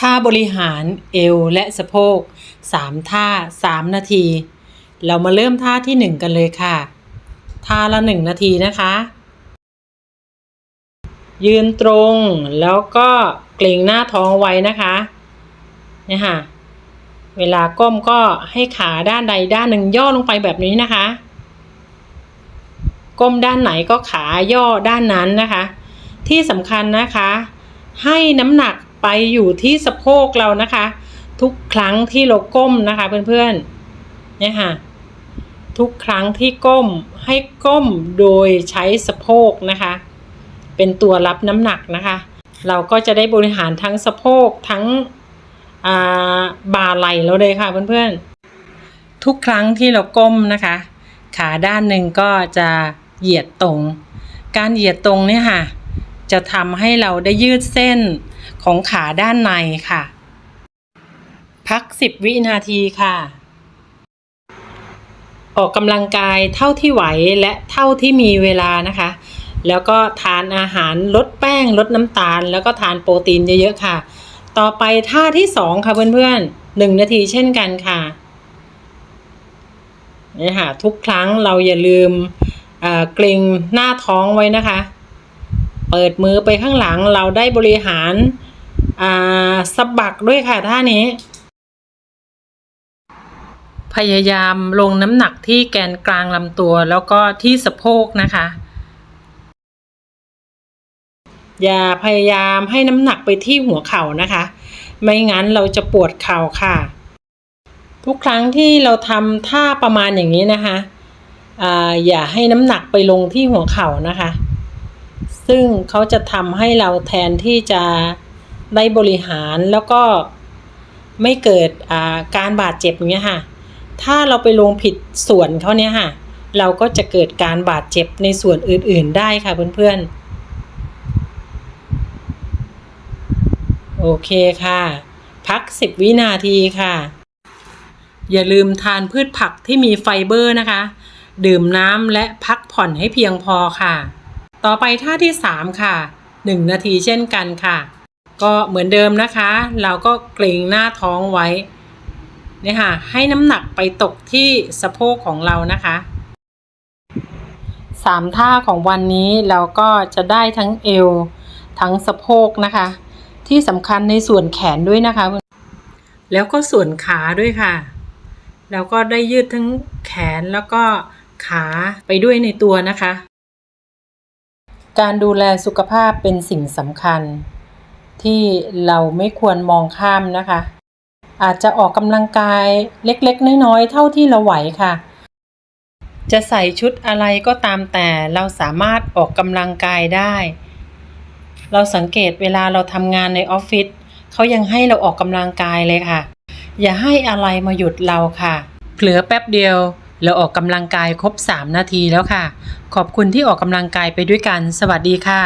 ท่าบริหารเอวและสะโพกสามท่าสามนาที เรามาเริ่มท่าที่หนึ่งกันเลยค่ะ ท่าละหนึ่งนาทีนะคะ ยืนตรงแล้วก็เกร็งหน้าท้องไว้นะคะเนี่ยค่ะเวลาก้มก็ให้ขาด้านใดด้านหนึ่งย่อลงไปแบบนี้นะคะ ก้มด้านไหนก็ขาย่อด้านนั้นนะคะ ที่สำคัญนะคะ ให้น้ำหนัก ไปอยู่ที่สะโพกเรานะคะ ทุกครั้งที่เราก้มนะคะ เพื่อนๆเนี่ยค่ะทุกครั้งที่ก้มให้ก้มโดยใช้สะโพกนะคะ เป็นตัวรับน้ำหนักนะคะ เราก็จะได้บริหารทั้งสะโพกทั้งบ่าไหล่เราเลยค่ะเพื่อนๆ ทุกครั้งที่เราก้มนะคะ ขาด้านหนึ่งก็จะเหยียดตรง การเหยียดตรงเนี่ยค่ะ จะทำให้เราได้ยืดเส้นของขาด้านในค่ะ พัก 10 วินาทีค่ะ ออกกำลังกายเท่าที่ไหวและเท่าที่มีเวลานะคะ แล้วก็ทานอาหารลดแป้งลดน้ำตาล แล้วก็ทานโปรตีนเยอะๆค่ะ ต่อไปท่าที่สองค่ะเพื่อนๆหนึ่งนาทีเช่นกันค่ะนี่ค่ะทุกครั้งเราอย่าลืมเอ่อเกรงหน้าท้องไว้นะคะ เปิดมือไปข้างหลังเราได้บริหารอ่าสะบักด้วยค่ะท่านี้ พยายามลงน้ำหนักที่แกนกลางลำตัวแล้วก็ที่สะโพกนะคะ อย่าพยายามให้น้ำหนักไปที่หัวเข่านะคะ ไม่งั้นเราจะปวดเข่าค่ะ ทุกครั้งที่เราทำท่าประมาณอย่างนี้นะคะออย่าให้น้ำหนักไปลงที่หัวเข่านะคะ ซึ่งเขาจะทำให้เราแทนที่จะได้บริหารแล้วก็ไม่เกิดการบาดเจ็บอย่างเงี้ยค่ะ ถ้าเราไปลงผิดส่วนเขาเนี่ยค่ะ เราก็จะเกิดการบาดเจ็บในส่วนอื่นๆได้ค่ะเพื่อนๆ โอเคค่ะ พัก 10 วินาทีค่ะ อย่าลืมทานพืชผักที่มีไฟเบอร์นะคะ ดื่มน้ำและพักผ่อนให้เพียงพอค่ะ ต่อไปท่าที่ 3 ค่ะ 1 นาทีเช่นกันค่ะ ก็เหมือนเดิมนะคะ เราก็เกรงหน้าท้องไว้เนี่ยค่ะให้น้ำหนักไปตกที่สะโพกของเรานะคะสามท่าของวันนี้เราก็จะได้ทั้งเอว ทั้งสะโพกนะคะ ที่สำคัญในส่วนแขนด้วยนะคะ แล้วก็ส่วนขาด้วยค่ะ แล้วก็ได้ยืดทั้งแขนแล้วก็ขาไปด้วยในตัวนะคะ การดูแลสุขภาพเป็นสิ่งสำคัญ ที่เราไม่ควรมองข้ามนะคะ อาจจะออกกำลังกายเล็กๆ น้อยๆ เท่าที่เราไหวค่ะ จะใส่ชุดอะไรก็ตามแต่เราสามารถออกกำลังกายได้ เราสังเกตเวลาเราทำงานในออฟฟิศเขายังให้เราออกกำลังกายเลยค่ะ อย่าให้อะไรมาหยุดเราค่ะ เผลอแป๊บเดียว เราออกกำลังกายครบ 3 นาทีแล้วค่ะ ขอบคุณที่ออกกำลังกายไปด้วยกัน สวัสดีค่ะ